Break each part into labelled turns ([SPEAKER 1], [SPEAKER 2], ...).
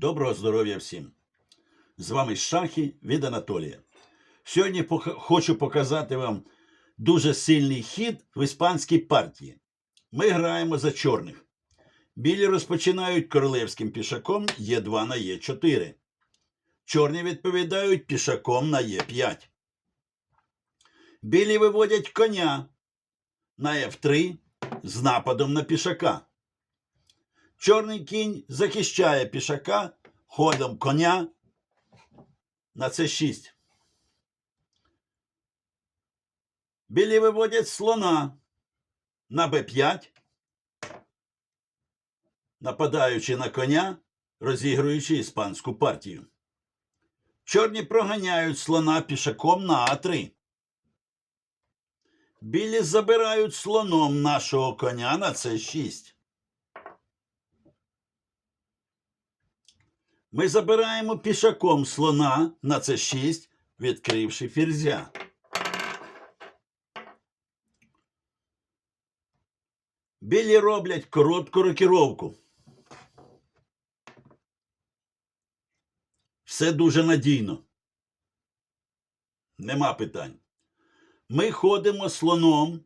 [SPEAKER 1] Доброго здоров'я всім! З вами Шахи від Анатолія. Сьогодні хочу показати вам дуже сильний хід в іспанській партії. Ми граємо за чорних. Білі розпочинають королевським пішаком Е2 на Е4. Чорні відповідають пішаком на Е5. Білі виводять коня на F3 з нападом на пішака. Чорний кінь захищає пішака ходом коня на С6. Білі виводять слона на Б5, нападаючи на коня, розігруючи іспанську партію. Чорні проганяють слона пішаком на А3. Білі забирають слоном нашого коня на С6. Ми забираємо пішаком слона на С6, відкривши ферзя. Білі роблять коротку рокіровку. Все дуже надійно. Нема питань. Ми ходимо слоном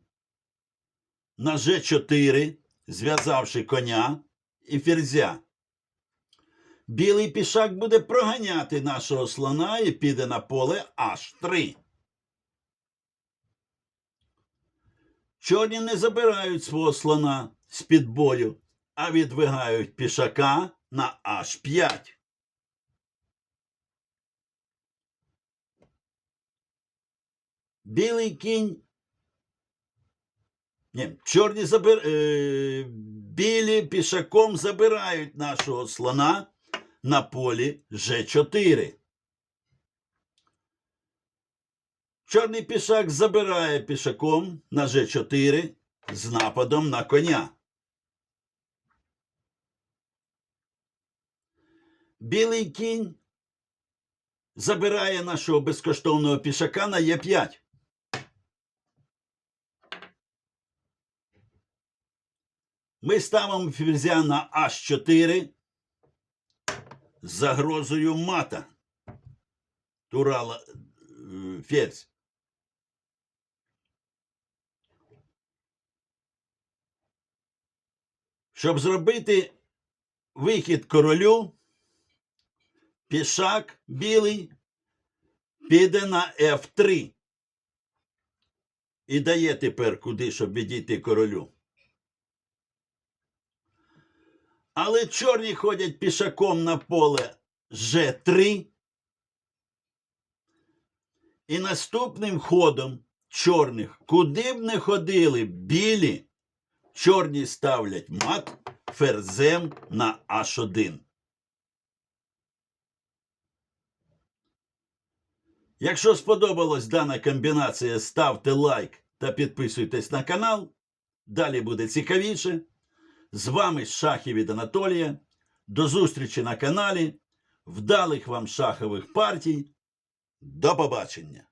[SPEAKER 1] на Ж4, зв'язавши коня і ферзя. Білий пішак буде проганяти нашого слона і піде на поле H3. Чорні не забирають свого слона з-під бою, а відвигають пішака на H5. Білий кінь. Ні, чорні забир... е... білі пішаком забирають нашого слона на полі Ж4. Чорний пішак забирає пішаком на Ж4 з нападом на коня. Білий кінь забирає нашого безкоштовного пішака на Е5. Ми ставимо ферзя на H4 з загрозою мата. Турала е, ферзь. Щоб зробити вихід королю, пішак білий піде на F3. І дає тепер куди, щоб відійти королю. Але чорні ходять пішаком на поле Ж3. І наступним ходом чорних, куди б не ходили білі, чорні ставлять мат ферзем на H1. Якщо сподобалась дана комбінація, ставте лайк та підписуйтесь на канал. Далі буде цікавіше. З вами Шахи від Анатолія. До зустрічі на каналі. Вдалих вам шахових партій. До побачення!